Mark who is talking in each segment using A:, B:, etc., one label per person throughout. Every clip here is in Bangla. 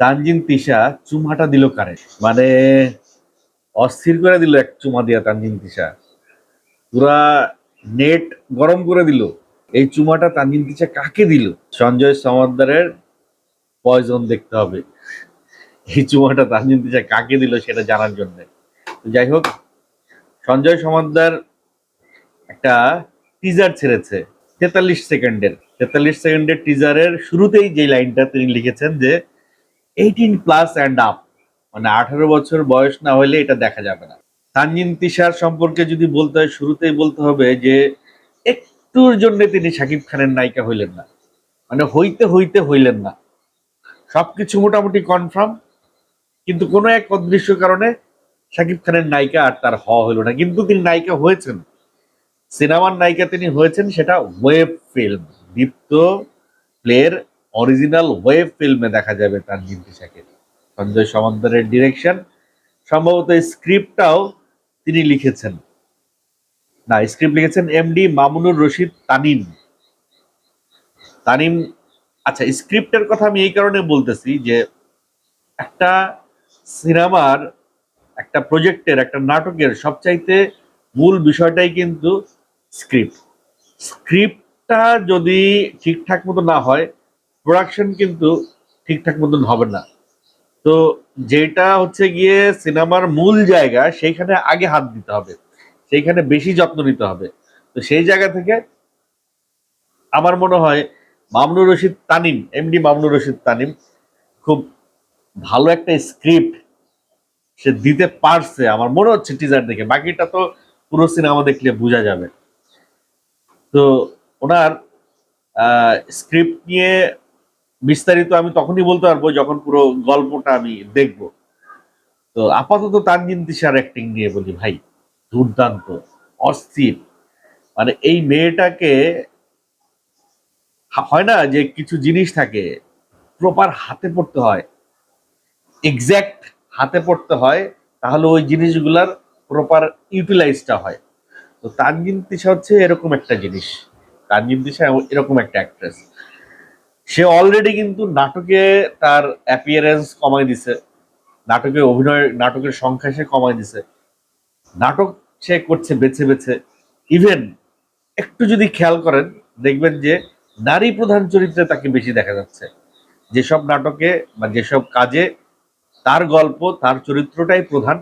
A: তানজিন তিশা চুমাটা দিল কারে? মানে অস্থির করে দিল এক চুমা দিয়া তানজিন তিশা। পুরা নেট গরম করে দিল। এই চুমাটা তানজিন তিশা কাকে দিল? সঞ্জয় সমাদ্দারের পয়জন দেখতে হবে। এই চুমাটা তানজিন তিশা কাকে দিল সেটা জানার জন্য। যাই হোক, সঞ্জয় সমাদ্দার একটা টিজার ছেড়েছে, তেতাল্লিশ সেকেন্ডের। তেতাল্লিশ সেকেন্ডের টিজারের শুরুতেই যে লাইনটা তিনি লিখেছেন যে এইটিন প্লাস অ্যান্ড আপ মানে আঠারো বছর বয়স না হলে এটা দেখা যাবে না। তানজিন তিশার সম্পর্কে যদি বলতে হয়, শুরুতেই বলতে হবে যে একটুর জন্য তিনি শাকিব খানের নায়িকা হইলেন না। মানে হইতে হইতে হইলেন না। সবকিছু মোটামুটি কনফার্ম কিন্তু কোনো এক অদৃশ্য কারণে শাকিব খানের নায়িকা আর তার হওয়া হইল না। কিন্তু তিনি নায়িকা হয়েছেন। সিনেমার নায়িকা তিনি হয়েছেন, সেটা ওয়েব ফিল্ম দীপ্ত প্লের অরিজিনাল ওয়েব ফিল্মে দেখা যাবে তার নির্দেশাকে। সঞ্জয় সমান্তরের ডিরেকশন, সম্ভবত স্ক্রিপ্টটাও তিনি লিখেছেন। না স্ক্রিপ্ট লিখেছেন এমডি মামুনুর রশিদ তানিম। তানিম আচ্ছা স্ক্রিপ্টের কথা আমি এই কারণে বলতেছি যে একটা সিনেমার, একটা প্রজেক্টের, একটা নাটকের সবচাইতে মূল বিষয়টাই কিন্তু স্ক্রিপ্ট। স্ক্রিপ্টটা যদি ঠিকঠাক মতো না হয় প্রোডাকশন কিন্তু ঠিকঠাক মতন হবে না। তো যেটা হচ্ছে গিয়ে সিনেমার মূল জায়গা, সেইখানে আগে হাত দিতে হবে। সেইখানে বেশি যত্ন নিতে হবে। তো সেই জায়গা থেকে আমার মনে হয় মামনুর রশিদ তানিম এমডি মামনুর রশিদ তানিম, খুব ভালো একটা স্ক্রিপ্ট সে দিতে পারছে। আমার মনে হচ্ছে টিজার দেখে। বাকিটা তো পুরো সিনেমা দেখলে বোঝা যাবে। তো ওনার স্ক্রিপ্ট নিয়ে বিস্তারিত আমি তখনই বলতে পারব যখন পুরো গল্পটা আমি দেখব। তো আপাতত তানজিন তিশার অ্যাক্টিং নিয়ে বলি ভাই, দুর্দান্ত, অস্থির। মানে এই মেয়েটাকে হয় না যে কিছু জিনিস থাকে প্রপার হাতে পড়তে হয় এক্স্যাক্ট হাতে পড়তে হয়, তাহলে ওই জিনিসগুলার প্রপার ইউটিলাইজটা হয়। তো তানজিন তিশা হচ্ছে এরকম একটা জিনিস। তানজিন তিশা এরকম একটা অ্যাক্ট্রেস সে অলরেডি কিন্তু নাটকে তার অ্যাপিয়ারেন্স কমাই দিছে। নাটকে অভিনয়, নাটকের সংখ্যা সে কমাই দিছে। নাটক সে করছে বেছে বেছে। ইভেন একটু যদি খেয়াল করেন, দেখবেন যে নারী প্রধান চরিত্রে তাকে বেশি দেখা যাচ্ছে। যেসব নাটকে বা যেসব কাজে তার গল্প, তার চরিত্রটাই প্রধান,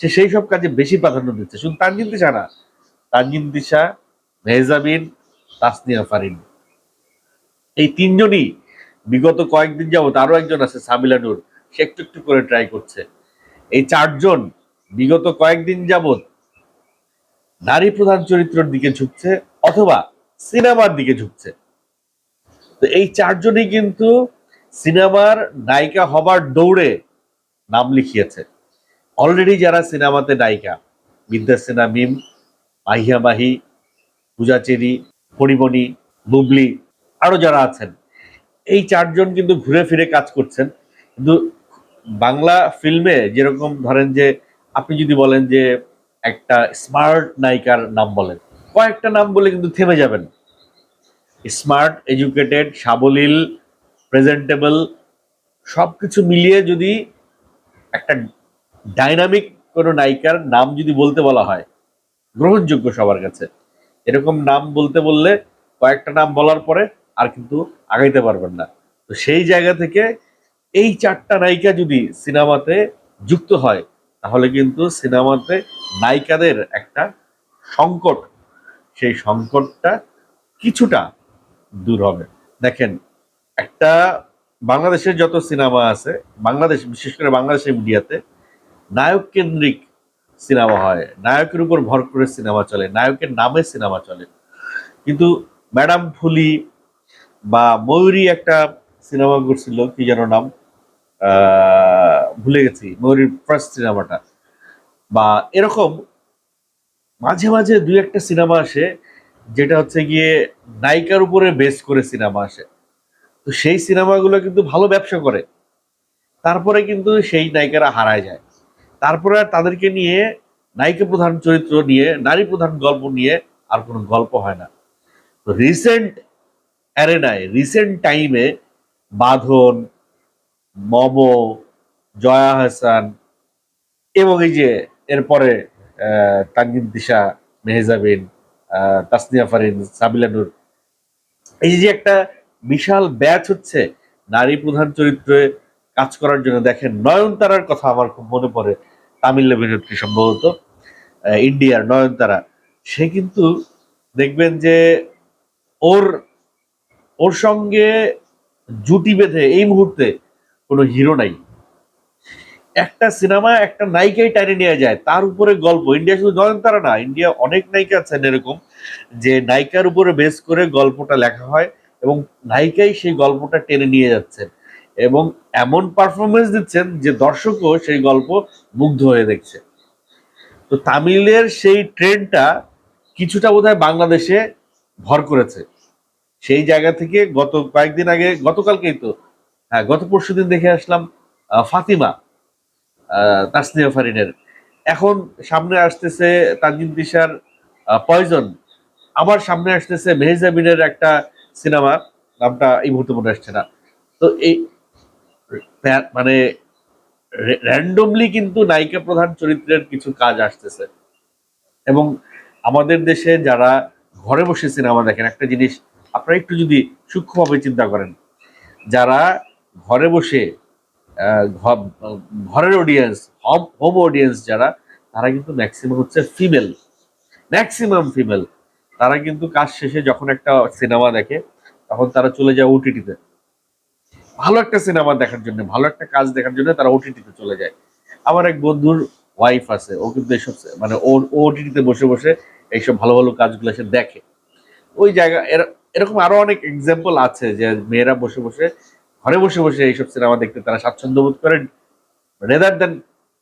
A: সে সেই সব কাজে বেশি প্রাধান্য দিচ্ছে। শুধু তানজিন দিশা না, তানজিন দিশা, মেহজাবিন, তাসনিয়া ফারিন। এই তিনজনই বিগত কয়েকদিন যাবত আরও একজন আছে সাবিলা নূর। সে একটু একটু করে ট্রাই করছে। এই চারজন বিগত কয়েকদিন যাবত নারী প্রধান চরিত্রের দিকে ঝুঁকছে অথবা সিনেমার দিকে ঝুঁকছে। তো এই চারজনই কিন্তু সিনেমার নায়িকা হবার দৌড়ে নাম লিখিয়েছে। অলরেডি যারা সিনেমাতে নায়িকা, বিদ্যা সিনহা, মিম, মাহিয়া মাহি, পূজা চেরি, পরিমণি, বুবলি আরও যারা আছেন, এই চারজন কিন্তু ঘুরে ফিরে কাজ করছেন। কিন্তু বাংলা ফিল্মে যেরকম ধরেন যে, আপনি যদি বলেন যে, একটা স্মার্ট নায়িকার নাম বলেন, কয়েকটা নাম বলে কিন্তু থেমে যাবেন। স্মার্ট, এডুকেটেড, সাবলীল, প্রেজেন্টেবল সব কিছু মিলিয়ে যদি একটা ডাইনামিক কোনো নায়িকার নাম যদি বলতে বলা হয়, গ্রহণযোগ্য সবার কাছে, এরকম নাম বলতে বললে কয়েকটা নাম বলার পরে আর কিন্তু আগাইতে পারবেন না। তো সেই জায়গা থেকে এই চারটা নায়িকা যদি সিনেমাতে যুক্ত হয়, তাহলে কিন্তু সিনেমাতে নায়িকাদের একটা সংকট, সেই সংকটটা কিছুটা দূর হবে। দেখেন, একটা বাংলাদেশের যত সিনেমা আছে, বাংলাদেশ, বিশেষ করে বাংলাদেশের মিডিয়াতে নায়ক কেন্দ্রিক সিনেমা হয়, নায়কের উপর ভর করে সিনেমা চলে, নায়কের নামে সিনেমা চলে। কিন্তু ম্যাডাম ফুলি বা ময়ূরী একটা সিনেমা করছিল, কি যেন নাম? ভুলে গেছি, ময়ূরীর ফার্স্ট সিনেমাটা। বা এরকম মাঝে মাঝে দুই একটা সিনেমা আসে, যেটা হচ্ছে গিয়ে নায়িকার উপরে বেস করে সিনেমা আসে। তো সেই সিনেমাগুলো কিন্তু ভালো ব্যবসা করে। তারপরে কিন্তু সেই নায়িকারা হারায় যায়। তারপরে আর তাদেরকে নিয়ে নায়িকা প্রধান চরিত্র নিয়ে, নারী প্রধান গল্প নিয়ে আর কোনো গল্প হয় না। তো রিসেন্ট অ্যারেনায় রিসেন্ট টাইমে বাঁধন মমো জয়া হাসান এবং এই যে এরপরে আহ, তানজিন দিশা মেহজাবিন তাসনিয়া ফারিন সাবিলানুর এই যে একটা বিশাল ব্যাচ হচ্ছে নারী প্রধান চরিত্রে কাজ করার জন্য। দেখেন নয়নতারার কথা আমার খুব মনে পড়ে তামিল অভিনেত্রী সম্ভবত ইন্ডিয়ার নয়নতারা। সে কিন্তু দেখবেন যে ওর ওর সঙ্গে জুটি বেঁধে এই মুহূর্তে কোনো হিরো নাই। একটা সিনেমা একটা নায়িকাই টানে নিয়ে যায়, তার উপরে গল্প। ইন্ডিয়া শুধু নয়নতারা না, ইন্ডিয়া অনেক নায়িকা আছেন এরকম, যে নায়িকার উপরে বেস করে গল্পটা লেখা হয় এবং নায়িকাই সেই গল্পটা টেনে নিয়ে যাচ্ছেন এবং এমন পারফরমেন্স দিচ্ছেন যে দর্শকও সেই গল্প মুগ্ধ হয়ে দেখছে। তো তামিলের সেই ট্রেন্ডটা কিছুটা বোধহয় বাংলাদেশে ভর করেছে। সেই জায়গা থেকে গত কয়েকদিন আগে, গতকালকেই তো হ্যাঁ গত পরশু দিন দেখে আসলাম ফাতিমা তাসনিয়া ফারিনের। এখন সামনে আসতেছে তানজিন দিশার পয়জন। আবার সামনে আসতেছে মেহজাবিনের একটা সিনেমা, নামটা এই মুহূর্তে মনে আসছে না। তো এই মানে র্যান্ডমলি কিন্তু নায়িকা প্রধান চরিত্রের কিছু কাজ আসতেছে। এবং আমাদের দেশে যারা ঘরে বসে সিনেমা দেখেন, একটা জিনিস আপনারা একটু যদি সূক্ষ্মভাবে চিন্তা করেন, যারা ঘরে বসে ঘরের অডিয়েন্স হোম হোম অডিয়েন্স যারা, তারা কিন্তু ম্যাক্সিমাম হচ্ছে ফিমেল ম্যাক্সিমাম ফিমেল তারা কিন্তু কাজ শেষে যখন একটা সিনেমা দেখে, তখন তারা চলে যায় ওটিটিতে ভালো একটা সিনেমা দেখার জন্য, ভালো একটা কাজ দেখার জন্য তারা ওটিটিতে চলে যায়। আমার এক বন্ধুর ওয়াইফ আছে, ও কিন্তু এইসব মানে ওর ওটিটিতে বসে বসে এইসব ভালো ভালো কাজগুলো সে দেখে। ওই জায়গা, এর- এরকম আরও অনেক এক্সাম্পল আছে যে মেয়েরা বসে বসে, ঘরে বসে বসে এইসব সিনেমা দেখতে তারা স্বাচ্ছন্দ্য বোধ করেন রেদার দেন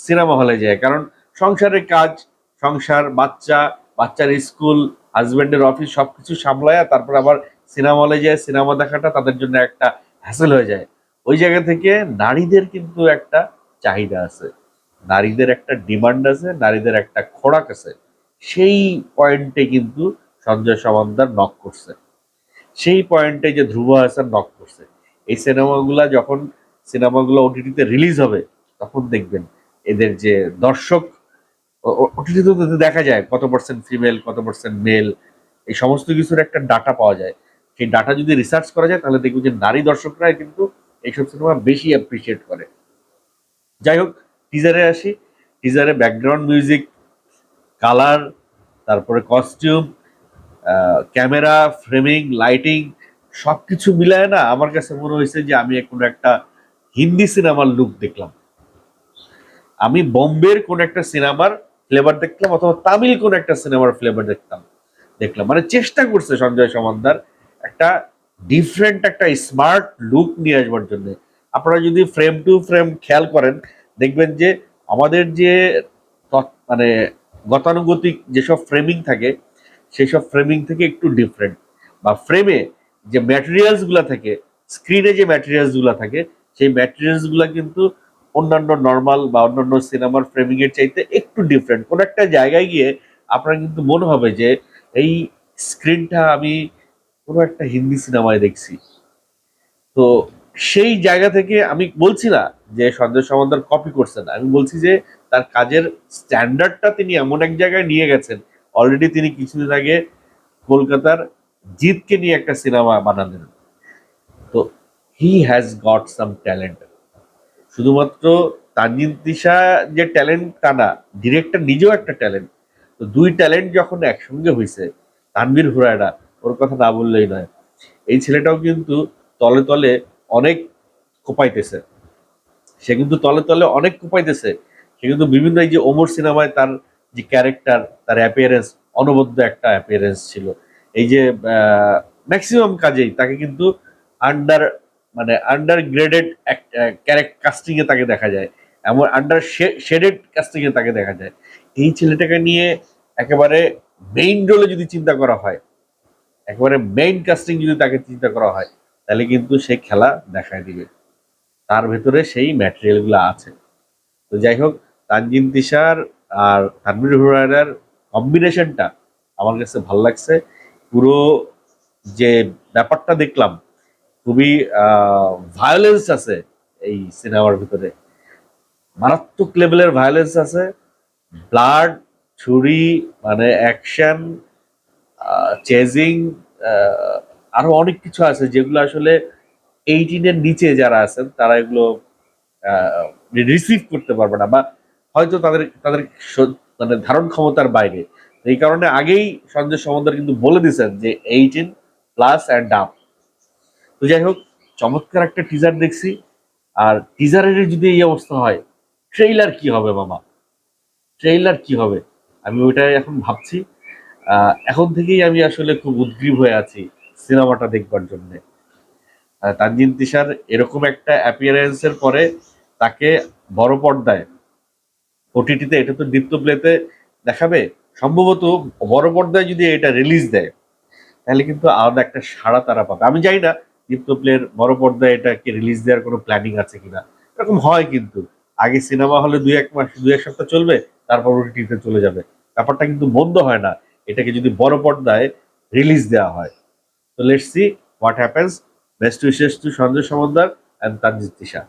A: সিনেমা হলে যায়। কারণ সংসারের কাজ, সংসার, বাচ্চা, বাচ্চার স্কুল হাজবেন্ডের অফিস সবকিছু সামলায় তারপর আবার সিনেমা হলে যায় সিনেমা দেখাটা তাদের জন্য একটা হ্যাসেল হয়ে যায়। ওই জায়গা থেকে নারীদের কিন্তু একটা চাহিদা আছে। নারীদের একটা ডিমান্ড আছে, নারীদের একটা খোরাক আছে। সেই পয়েন্টে কিন্তু সঞ্জয় সমান্দার নক করছে। সেই পয়েন্টে যে ধ্রুব হাসান নক করছে। এই সিনেমাগুলা যখন সিনেমাগুলো ওটিটিতে রিলিজ হবে, তখন দেখবেন এদের যে দর্শক ওটিটিতে দেখা যায় কত পার্সেন্ট ফিমেল কত পার্সেন্ট মেল এই সমস্ত কিছুর একটা ডাটা পাওয়া যায়। সেই ডাটা যদি রিসার্চ করা যায়, তাহলে দেখবেন যে নারী দর্শকরাই কিন্তু এইসব সিনেমা বেশি অ্যাপ্রিসিয়েট করে। যাই হোক টিজারে আসি। টিজারে ব্যাকগ্রাউন্ড মিউজিক কালার তারপরে কস্টিউম ক্যামেরা, ফ্রেমিং, লাইটিং সবকিছু মিলায় না আমার কাছে মনে হয়েছে যে আমি কোনো একটা হিন্দি সিনেমার লুক দেখলাম। আমি বোম্বের কোন একটা সিনেমার ফ্লেভার দেখলাম অথবা তামিল কোন একটা সিনেমার ফ্লেভার দেখতাম, দেখলাম। মানে চেষ্টা করছে সঞ্জয় সমান্দার একটা ডিফারেন্ট একটা স্মার্ট লুক নিয়ে আসবার জন্য। আপনারা যদি ফ্রেম টু ফ্রেম খেয়াল করেন, দেখবেন যে আমাদের যে মানে গতানুগতিক যেসব ফ্রেমিং থাকে সেই সব ফ্রেমিং থেকে একটু ডিফারেন্ট বা ফ্রেমে যে ম্যাটেরিয়ালসগুলা থাকে স্ক্রিনে যে ম্যাটেরিয়ালসগুলা থাকে, সেই ম্যাটেরিয়ালসগুলা কিন্তু অন্যান্য নর্মাল বা অন্যান্য সিনেমার ফ্রেমিং এর চাইতে একটু ডিফারেন্ট কোন একটা জায়গায় গিয়ে আপনার কিন্তু মনে হবে যে, এই স্ক্রিনটা আমি কোনো একটা হিন্দি সিনেমায় দেখছি। তো সেই জায়গা থেকে আমি বলছি না যে সঞ্জয় সমাদার কপি করছেন আমি বলছি যে, তার কাজের স্ট্যান্ডার্ডটা তিনি এমন এক জায়গায় নিয়ে গেছেন অলরেডি তিনি কিছুদিন আগে কলকাতার জিতকে নিয়ে একটা সিনেমা বানালেন। তো he has got some talent শুধুমাত্র তানজিন তিশা যে ট্যালেন্ট তা না ডিরেক্টর নিজেও একটা ট্যালেন্ট তো দুই ট্যালেন্ট যখন একসঙ্গে হয়েছে তানভীর হুরায়রা, ওর কথা না বললেই নয়। এই ছেলেটাও কিন্তু তলে তলে অনেক কোপাইতেছে। সে কিন্তু তলে তলে অনেক কোপাইতেছে। সে কিন্তু বিভিন্ন এই যে ওমর সিনেমায় তার যে ক্যারেক্টার তার অ্যাপিয়ারেন্স অনবদ্য একটা অ্যাপিয়ারেন্স ছিল। এই যে ম্যাক্সিমাম কাজেই তাকে কিন্তু আন্ডার মানে আন্ডার গ্রেডেড কাস্টিং এ তাকে দেখা যায়। এমন আন্ডার শেডেড কাস্টিং এ তাকে দেখা যায়। এই ছেলেটাকে নিয়ে একেবারে মেইন রোলে যদি চিন্তা করা হয়, একেবারে মেইন কাস্টিং যদি তাকে চিন্তা করা হয়, তাহলে কিন্তু সে খেলা দেখায় দিবে। তার ভেতরে সেই ম্যাটেরিয়ালগুলো আছে। তো যাই হোক, তানজিন তিশার আর তানভীর হুরায়রার কম্বিনেশনটা আমার কাছে ভালো লাগছে। পুরো যে ব্যাপারটা দেখলাম, খুবই ভায়োলেন্স আছে এই সিনেমার ভিতরে। মারাত্মক লেভেলের ভায়োলেন্স আছে। ব্লাড ছুরি মানে অ্যাকশন চেজিং আরও অনেক কিছু আছে যেগুলো আসলে এইটিনের নিচে যারা আছেন, তারা এগুলো রিসিভ করতে পারবে না বা হয়তো তাদের তাদের মানে ধারণ ক্ষমতার বাইরে। এই কারণে আগেই সঞ্জয় সমন্দর কিন্তু বলে দিয়েছেন যে এইটিন প্লাস অ্যান্ড আপ তো যাই হোক, চমৎকার একটা টিজার দেখছি। আর টিজারের যদি এই অবস্থা হয় ট্রেইলার কি হবে মামা? ট্রেইলার কি হবে? আমি ওইটাই এখন ভাবছি। এখন থেকেই আমি আসলে খুব উদ্গ্রীব হয়ে আছি সিনেমাটা দেখবার জন্য। তানজিন তিশার এরকম একটা অ্যাপিয়ারেন্সের পরে তাকে বড় পর্দায় ওটিটিতে এটা তো দীপ্ত প্লেতে দেখাবে। সম্ভবত বড় পর্দায় যদি এটা রিলিজ দেয়, তাহলে কিন্তু আলাদা একটা সাড়া তারা পাবে। আমি জানি না দীপ্ত প্লের বড় পর্দায় এটাকে রিলিজ দেওয়ার কোনো প্ল্যানিং আছে কিনা। এরকম হয় কিন্তু। আগে সিনেমা হলে দুই এক মাস দুই এক সপ্তাহ চলবে, তারপর ওটিটিতে চলে যাবে। ব্যাপারটা কিন্তু বন্ধ হয় না। এটাকে যদি বড় পর্দায় রিলিজ দেওয়া হয়। তো let's see what happens best wishes to Sanjoy Samaddar and Tanjin Tisha.